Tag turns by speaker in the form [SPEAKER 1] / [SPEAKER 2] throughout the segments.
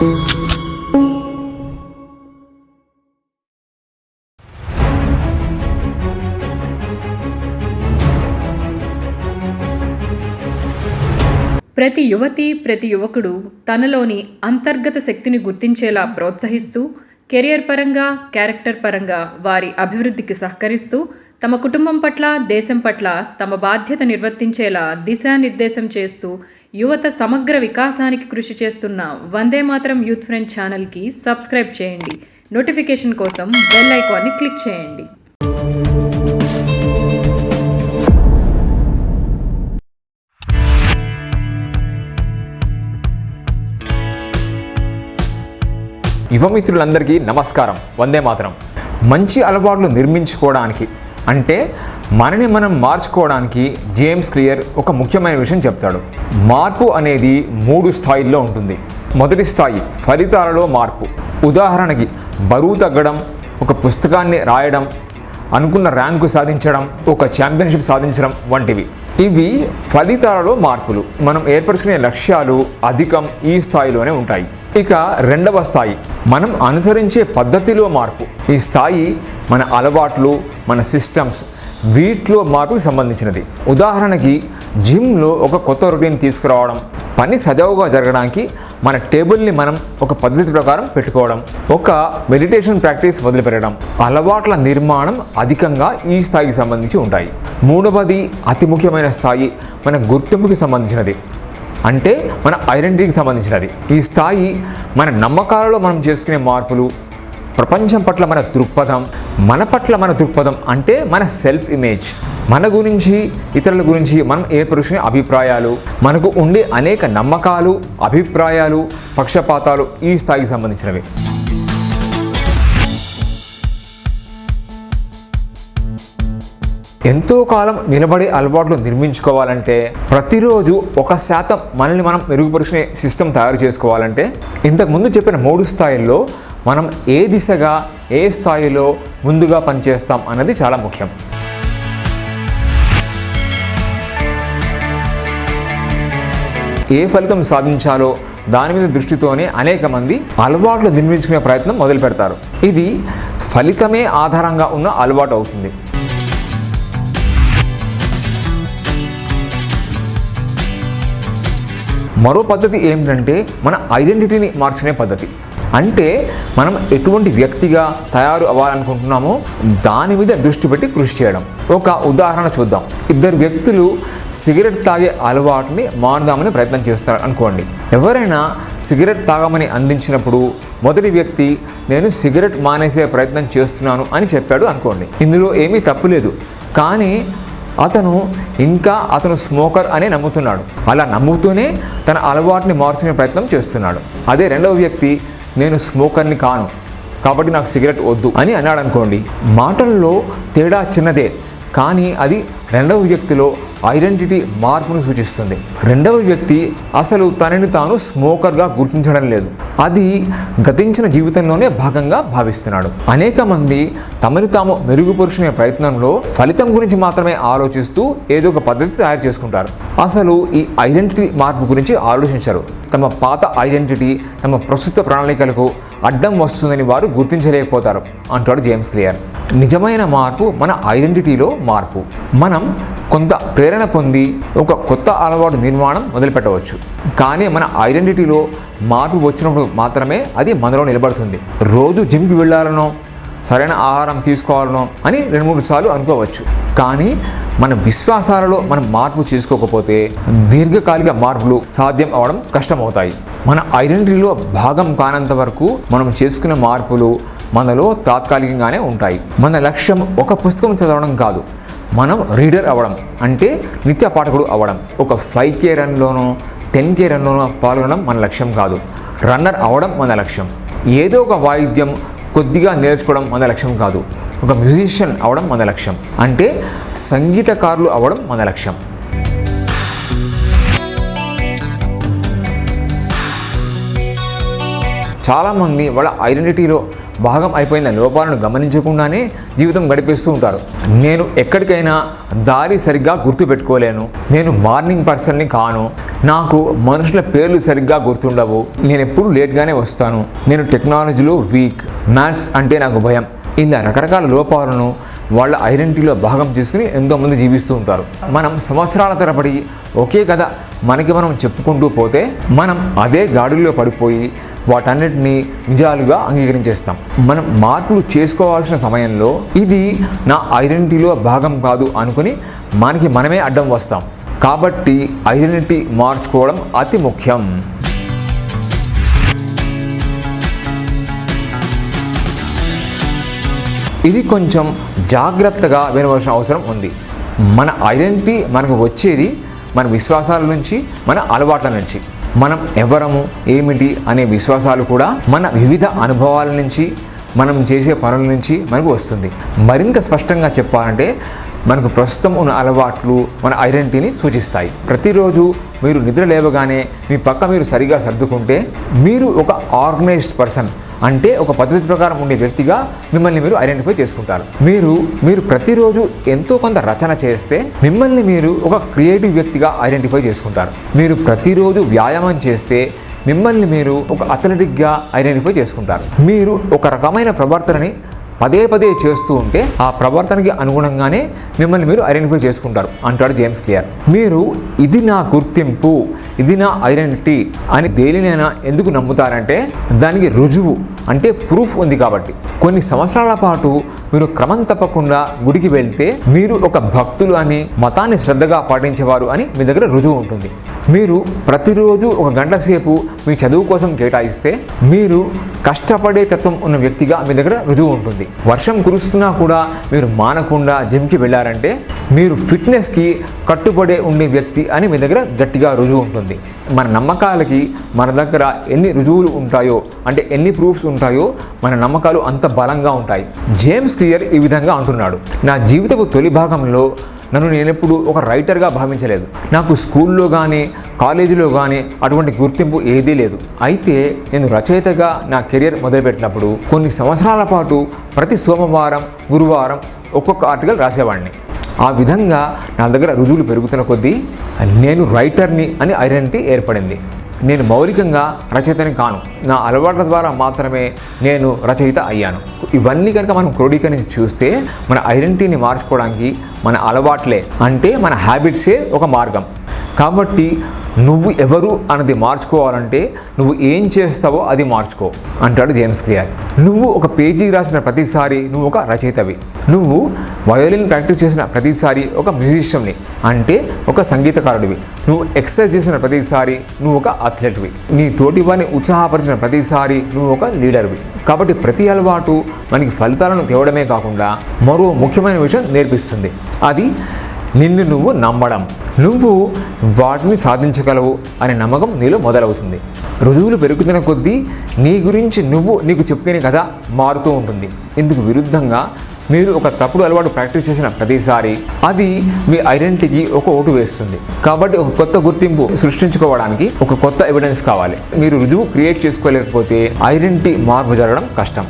[SPEAKER 1] ప్రతి యువతి ప్రతి యువకుడు తనలోని అంతర్గత శక్తిని గుర్తించేలా ప్రోత్సహిస్తూ కెరియర్ పరంగా క్యారెక్టర్ పరంగా వారి అభివృద్ధికి సహకరిస్తూ తమ కుటుంబం పట్ల దేశం పట్ల తమ బాధ్యత నిర్వర్తించేలా దిశానిర్దేశం చేస్తూ యువత సమగ్ర వికాసానికి కృషి చేస్తున్న వందే మాత్రం యూత్ ఫ్రెండ్ ఛానల్కి సబ్స్క్రైబ్ చేయండి. నోటిఫికేషన్ కోసం బెల్ ఐకాన్ని క్లిక్ చేయండి.
[SPEAKER 2] యువమిత్రులందరికీ నమస్కారం. వందే మాత్రం. మంచి అలవాట్లు నిర్మించుకోవడానికి అంటే మనని మనం మార్చుకోవడానికి జేమ్స్ క్లియర్ ఒక ముఖ్యమైన విషయం చెప్తాడు. మార్పు అనేది మూడు స్థాయిల్లో ఉంటుంది. మొదటి స్థాయి ఫలితాలలో మార్పు. ఉదాహరణకి బరువు తగ్గడం ఒక పుస్తకాన్ని రాయడం అనుకున్న ర్యాంకు సాధించడం ఒక ఛాంపియన్షిప్ సాధించడం వంటివి. ఇవి ఫలితాలలో మార్పులు. మనం ఏర్పరచుకునే లక్ష్యాలు అధికం ఈ స్థాయిలోనే ఉంటాయి. ఇక రెండవ స్థాయి. మనం అనుసరించే పద్ధతిలో మార్పు. ఈ స్థాయి మన అలవాట్లు మన సిస్టమ్స్ వీటిలో మార్పుకు సంబంధించినది. ఉదాహరణకి జిమ్లో ఒక కొత్త రొటీన్ తీసుకురావడం పని సజావుగా జరగడానికి మన టేబుల్ని మనం ఒక పద్ధతి ప్రకారం పెట్టుకోవడం ఒక మెడిటేషన్ ప్రాక్టీస్ మొదలుపెట్టడం అలవాట్ల నిర్మాణం అధికంగా ఈ స్థాయికి సంబంధించి ఉంటాయి. మూడవది అతి ముఖ్యమైన స్థాయి మన గుర్తింపుకి సంబంధించినది. అంటే మన ఐడెంటిటీకి సంబంధించినది. ఈ స్థాయి మన నమ్మకాలలో మనం చేసుకునే మార్పులు ప్రపంచం పట్ల మన దృక్పథం మన పట్ల మన దృక్పథం అంటే మన సెల్ఫ్ ఇమేజ్ మన గురించి ఇతరుల గురించి మనం ఏర్పరుచుకునే అభిప్రాయాలు మనకు ఉండే అనేక నమ్మకాలు అభిప్రాయాలు పక్షపాతాలు ఈ స్థాయికి సంబంధించినవి. ఎంతో కాలం నిలబడే అలవాట్లు నిర్మించుకోవాలంటే ప్రతిరోజు ఒక శాతం మనల్ని మనం మెరుగుపరుచుకునే సిస్టమ్ తయారు చేసుకోవాలంటే ఇంతకుముందు చెప్పిన మూడు స్థాయిల్లో మనం ఏ దిశగా ఏ స్థాయిలో ముందుగా పనిచేస్తాం అన్నది చాలా ముఖ్యం. ఏ ఫలితం సాధించాలో దాని మీద దృష్టితోనే అనేక మంది అలవాట్లు నిర్మించుకునే ప్రయత్నం మొదలు పెడతారు. ఇది ఫలితమే ఆధారంగా ఉన్న అలవాటు అవుతుంది. మరో పద్ధతి ఏమిటంటే మన ఐడెంటిటీని మార్చుకునే పద్ధతి. అంటే మనం ఎటువంటి వ్యక్తిగా తయారు అవ్వాలనుకుంటున్నామో దాని మీద దృష్టి పెట్టి కృషి చేయడం. ఒక ఉదాహరణ చూద్దాం. ఇద్దరు వ్యక్తులు సిగరెట్ తాగే అలవాటుని మారుదామని ప్రయత్నం చేస్తారు అనుకోండి. ఎవరైనా సిగరెట్ తాగమని అందించినప్పుడు మొదటి వ్యక్తి నేను సిగరెట్ మానేసే ప్రయత్నం చేస్తున్నాను అని చెప్పాడు అనుకోండి. ఇందులో ఏమీ తప్పు లేదు. కానీ అతను ఇంకా అతను స్మోకర్ అనే నమ్ముతున్నాడు. అలా నమ్ముతూనే తన అలవాటుని మార్చుకునే ప్రయత్నం చేస్తున్నాడు. అదే రెండవ వ్యక్తి నేను స్మోకర్ని కాను కాబట్టి నాకు సిగరెట్ వద్దు అని అన్నాడు అనుకోండి మాటల్లో తేడా చిన్నదే కానీ అది రెండవ వ్యక్తిలో ఐడెంటిటీ మార్పును సూచిస్తుంది. రెండవ వ్యక్తి అసలు తనని తాను స్మోకర్గా గుర్తించడం లేదు. అది గతించిన జీవితంలోనే భాగంగా భావిస్తున్నాడు. అనేక మంది తమని తాము మెరుగుపరుచుకునే ప్రయత్నంలో ఫలితం గురించి మాత్రమే ఆలోచిస్తూ ఏదో ఒక పద్ధతి తయారు చేసుకుంటారు. అసలు ఈ ఐడెంటిటీ మార్పు గురించి ఆలోచించరు. తమ పాత ఐడెంటిటీ తమ ప్రస్తుత ప్రణాళికలకు అడ్డం వస్తుందని వారు గుర్తించలేకపోతారు అంటాడు జేమ్స్ క్లియర్. నిజమైన మార్పు మన ఐడెంటిటీలో మార్పు. మనం కొంత ప్రేరణ పొంది ఒక కొత్త అలవాటు నిర్మాణం మొదలుపెట్టవచ్చు. కానీ మన ఐడెంటిటీలో మార్పు వచ్చినప్పుడు మాత్రమే అది మనలో నిలబడుతుంది. రోజు జిమ్కి వెళ్ళాలనో సరైన ఆహారం తీసుకోవాలనో అని రెండు మూడు సార్లు అనుకోవచ్చు. కానీ మన విశ్వాసాలలో మనం మార్పు చేసుకోకపోతే దీర్ఘకాలిక మార్పులు సాధ్యం అవడం కష్టమవుతాయి. మన ఐడెంటిటీలో భాగం కానంత వరకు మనం చేసుకున్న మార్పులు మనలో తాత్కాలికంగానే ఉంటాయి. మన లక్ష్యం ఒక పుస్తకం చదవడం కాదు మనం రీడర్ అవ్వడం అంటే నిత్య పాఠకుడు అవ్వడం. ఒక ఫైవ్ కే రన్లోనో టెన్ కే రన్లోనో పాల్గొనడం మన లక్ష్యం కాదు. రన్నర్ అవ్వడం మన లక్ష్యం. ఏదో ఒక వాయిద్యం కొద్దిగా నేర్చుకోవడం మన లక్ష్యం కాదు. ఒక మ్యూజిషియన్ అవడం మన లక్ష్యం. అంటే సంగీతకారులు అవ్వడం మన లక్ష్యం. చాలామంది వాళ్ళ ఐడెంటిటీలో భాగం అయిపోయిన లోపాలను గమనించకుండానే జీవితం గడిపేస్తూ ఉంటారు. నేను ఎక్కడికైనా దారి సరిగ్గా గుర్తుపెట్టుకోలేను. నేను మార్నింగ్ పర్సన్ని కాను. నాకు మనుషుల పేర్లు సరిగ్గా గుర్తుండవు. నేను ఎప్పుడు లేట్గానే వస్తాను. నేను టెక్నాలజీలో వీక్. మ్యాథ్స్ అంటే నాకు భయం. ఇలా రకరకాల లోపాలను వాళ్ళ ఐడెంటిటీలో భాగం తీసుకుని ఎంతోమంది జీవిస్తూ ఉంటారు. మనం సంవత్సరాల తరబడి ఒకే కథ మనకి మనం చెప్పుకుంటూ పోతే మనం అదే గాడిలో పడిపోయి వాటన్నిటిని నిజాలుగా అంగీకరించేస్తాం. మనం మార్పులు చేసుకోవాల్సిన సమయంలో ఇది నా ఐడెంటిటీలో భాగం కాదు అనుకుని మనకి మనమే అడ్డం వస్తాం. కాబట్టి ఐడెంటిటీ మార్చుకోవడం అతి ముఖ్యం. ఇది కొంచెం జాగ్రత్తగా వినవలసిన అవసరం ఉంది. మన ఐడెంటిటీ మనకు వచ్చేది మన విశ్వాసాల నుంచి మన అలవాట్ల నుంచి. మనం ఎవరము ఏమిటి అనే విశ్వాసాలు కూడా మన వివిధ అనుభవాల నుంచి మనం చేసే పనుల నుంచి మనకు వస్తుంది. మరింత స్పష్టంగా చెప్పాలంటే మనకు ప్రస్తుతం ఉన్న అలవాట్లు మన ఐడెంటిటీని సూచిస్తాయి. ప్రతిరోజు మీరు నిద్ర లేవగానే మీ పక్క మీరు సరిగా సర్దుకుంటే మీరు ఒక ఆర్గనైజ్డ్ పర్సన్ అంటే ఒక పద్ధతి ప్రకారం ఉండే వ్యక్తిగా మిమ్మల్ని మీరు ఐడెంటిఫై చేసుకుంటారు. మీరు మీరు ప్రతిరోజు ఎంతో కొంత రచన చేస్తే మిమ్మల్ని మీరు ఒక క్రియేటివ్ వ్యక్తిగా ఐడెంటిఫై చేసుకుంటారు. మీరు ప్రతిరోజు వ్యాయామం చేస్తే మిమ్మల్ని మీరు ఒక అథ్లెటిక్గా ఐడెంటిఫై చేసుకుంటారు. మీరు ఒక రకమైన ప్రవర్తనని పదే పదే చేస్తూ ఉంటే ఆ ప్రవర్తనకి అనుగుణంగానే మిమ్మల్ని మీరు ఐడెంటిఫై చేసుకుంటారు అంటాడు జేమ్స్ క్లియర్ మీరు ఇది నా గుర్తింపు ఇది నా ఐడెంటిటీ అని దేనినైనా ఎందుకు నమ్ముతారంటే దానికి రుజువు అంటే ప్రూఫ్ ఉంది కాబట్టి. కొన్ని సంవత్సరాల పాటు మీరు క్రమం తప్పకుండా గుడికి వెళ్తే మీరు ఒక భక్తులు అని మతాన్ని శ్రద్ధగా పాటించేవారు అని మీ దగ్గర రుజువు ఉంటుంది. మీరు ప్రతిరోజు ఒక గంట సేపు మీ చదువు కోసం కేటాయిస్తే మీరు కష్టపడే తత్వం ఉన్న వ్యక్తిగా మీ దగ్గర రుజువు ఉంటుంది. వర్షం కురుస్తున్నా కూడా మీరు మానకుండా జిమ్కి వెళ్ళారంటే మీరు ఫిట్నెస్కి కట్టుబడే ఉండే వ్యక్తి అని మీ దగ్గర గట్టిగా రుజువు ఉంటుంది. మన నమ్మకాలకి మన దగ్గర ఎన్ని రుజువులు ఉంటాయో అంటే ఎన్ని ప్రూఫ్స్ ఉంటాయో మన నమ్మకాలు అంత బలంగా ఉంటాయి. జేమ్స్ క్లియర్ ఈ విధంగా అంటున్నాడు. నా జీవితపు తొలి భాగంలో నన్ను నేనెప్పుడు ఒక రైటర్గా భావించలేదు. నాకు స్కూల్లో కానీ కాలేజీలో కానీ అటువంటి గుర్తింపు ఏదీ లేదు. అయితే నేను రచయితగా నా కెరియర్ మొదలుపెట్టినప్పుడు కొన్ని సంవత్సరాల పాటు ప్రతి సోమవారం గురువారం ఒక్కొక్క ఆర్టికల్ రాసేవాడిని. ఆ విధంగా నా దగ్గర రుజువులు పెరుగుతున్న కొద్దీ నేను రైటర్ని అని ఐడెంటిటీ ఏర్పడింది. నేను మౌలికంగా రచయితని కాను. నా అలవాట్ల ద్వారా మాత్రమే నేను రచయిత అయ్యాను. ఇవన్నీ కనుక మనం క్రోడీకరించి చూస్తే మన ఐడెంటిటీని మార్చుకోవడానికి మన అలవాట్లే అంటే మన హ్యాబిట్సే ఒక మార్గం. కాబట్టి నువ్వు ఎవరు అన్నది మార్చుకోవాలంటే నువ్వు ఏం చేస్తావో అది మార్చుకో అంటాడు జేమ్స్ క్లియర్. నువ్వు ఒక పేజీ రాసిన ప్రతిసారి నువ్వు ఒక రచయితవి. నువ్వు వయోలిన్ ప్రాక్టీస్ చేసిన ప్రతిసారి ఒక మ్యూజిషియన్ని అంటే ఒక సంగీతకారుడివి. నువ్వు ఎక్సర్సైజ్ చేసిన ప్రతిసారి నువ్వు ఒక అథ్లెట్వి. నీ తోటి వారిని ఉత్సాహపరిచిన ప్రతిసారి నువ్వు ఒక లీడర్వి. కాబట్టి ప్రతి అలవాటు మనకి ఫలితాలను తేవడమే కాకుండా మరో ముఖ్యమైన విషయం నేర్పిస్తుంది. అది నిన్ను నువ్వు నమ్మడం. నువ్వు వాటిని సాధించగలవు అనే నమ్మకం నీలో మొదలవుతుంది. రుజువులు పెరుగుతున్న కొద్దీ నీ గురించి నువ్వు నీకు చెప్పిన కథ మారుతూ ఉంటుంది. ఇందుకు విరుద్ధంగా మీరు ఒక తప్పుడు అలవాటు ప్రాక్టీస్ చేసిన ప్రతిసారి అది మీ ఐడెంటిటీకి ఒక ఓటు వేస్తుంది. కాబట్టి ఒక కొత్త గుర్తింపు సృష్టించుకోవడానికి ఒక కొత్త ఎవిడెన్స్ కావాలి. మీరు రుజువు క్రియేట్ చేసుకోలేకపోతే ఐడెంటిటీ మార్పు జరగడం కష్టం.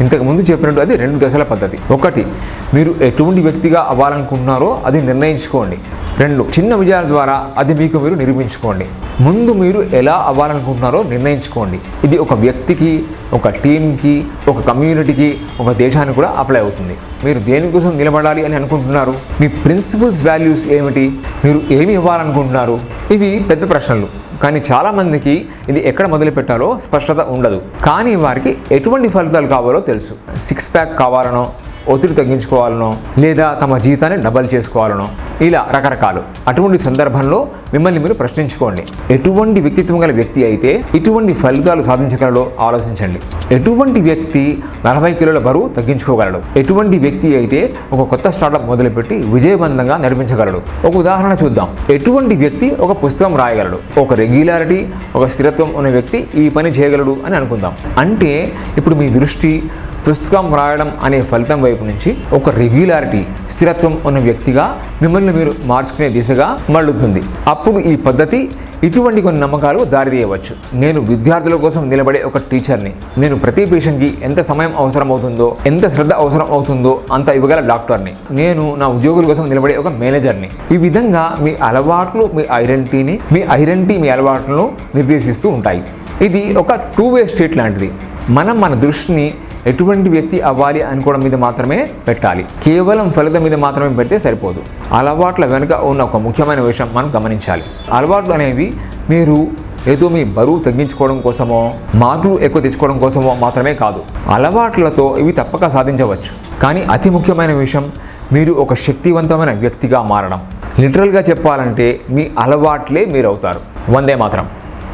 [SPEAKER 2] ఇంతకు ముందు చెప్పినట్టు అది రెండు దశల పద్ధతి. ఒకటి మీరు ఎటువంటి వ్యక్తిగా అవ్వాలనుకుంటున్నారో అది నిర్ణయించుకోండి. రెండు చిన్న విజయాల ద్వారా అది మీకు మీరు నిరూపించుకోండి. ముందు మీరు ఎలా అవ్వాలనుకుంటున్నారో నిర్ణయించుకోండి. ఇది ఒక వ్యక్తికి ఒక టీంకి ఒక కమ్యూనిటీకి ఒక దేశానికి కూడా అప్లై అవుతుంది. మీరు దేనికోసం నిలబడాలి అని అనుకుంటున్నారు? మీ ప్రిన్సిపల్స్ వాల్యూస్ ఏమిటి? మీరు ఏమి ఇవ్వాలనుకుంటున్నారు? ఇవి పెద్ద ప్రశ్నలు. కానీ చాలామందికి ఇది ఎక్కడ మొదలు పెట్టాలో స్పష్టత ఉండదు. కానీ వారికి ఎటువంటి ఫలితాలు కావాలో తెలుసు. సిక్స్ ప్యాక్ కావాలనో ఒత్తిడి తగ్గించుకోవాలనో లేదా తమ జీవితాన్ని డబల్ చేసుకోవాలనో ఇలా రకరకాలు. అటువంటి సందర్భంలో మిమ్మల్ని మీరు ప్రశ్నించుకోండి. ఎటువంటి వ్యక్తిత్వం గల వ్యక్తి అయితే ఇటువంటి ఫలితాలు సాధించగలడో ఆలోచించండి. ఎటువంటి వ్యక్తి నలభై కిలోల బరువు తగ్గించుకోగలడు? ఎటువంటి వ్యక్తి అయితే ఒక కొత్త స్టార్టప్ మొదలుపెట్టి విజయవంతంగా నడిపించగలడు? ఒక ఉదాహరణ చూద్దాం. ఎటువంటి వ్యక్తి ఒక పుస్తకం రాయగలడు? ఒక రెగ్యులారిటీ ఒక స్థిరత్వం ఉన్న వ్యక్తి ఈ పని చేయగలడు అని అనుకుందాం. అంటే ఇప్పుడు మీ దృష్టి పుస్తకం రాయడం అనే ఫలితం వైపు నుంచి ఒక రెగ్యులారిటీ స్థిరత్వం ఉన్న వ్యక్తిగా మిమ్మల్ని మీరు మార్చుకునే దిశగా మళ్ళుతుంది. అప్పుడు ఈ పద్ధతి ఇటువంటి కొన్ని నమ్మకాలు దారితీయవచ్చు. నేను విద్యార్థుల కోసం నిలబడే ఒక టీచర్ని నేను ప్రతి పేషెంట్కి ఎంత సమయం అవసరం అవుతుందో ఎంత శ్రద్ధ అవసరం అవుతుందో అంత ఇవ్వగల డాక్టర్ని నేను నా ఉద్యోగుల కోసం నిలబడే ఒక మేనేజర్ని. ఈ విధంగా మీ అలవాట్లు మీ ఐడెంటిటీని మీ ఐడెంటిటీ మీ అలవాట్లను నిర్దేశిస్తూ ఉంటాయి. ఇది ఒక టూ వే స్ట్రీట్ లాంటిది. మనం మన దృష్టిని ఎటువంటి వ్యక్తి అవ్వాలి అనుకోవడం మీద మాత్రమే పెట్టాలి. కేవలం ఫలితం మీద మాత్రమే పెడితే సరిపోదు. అలవాట్ల వెనుక ఉన్న ఒక ముఖ్యమైన విషయం మనం గమనించాలి. అలవాట్లు అనేవి మీరు ఏదో మీ బరువు తగ్గించుకోవడం కోసమో మార్కులు ఎక్కువ తెచ్చుకోవడం కోసమో మాత్రమే కాదు. అలవాట్లతో ఇవి తప్పక సాధించవచ్చు. కానీ అతి ముఖ్యమైన విషయం మీరు ఒక శక్తివంతమైన వ్యక్తిగా మారడం. లిటరల్గా చెప్పాలంటే మీ అలవాట్లే మీరు అవుతారు వందే మాత్రం.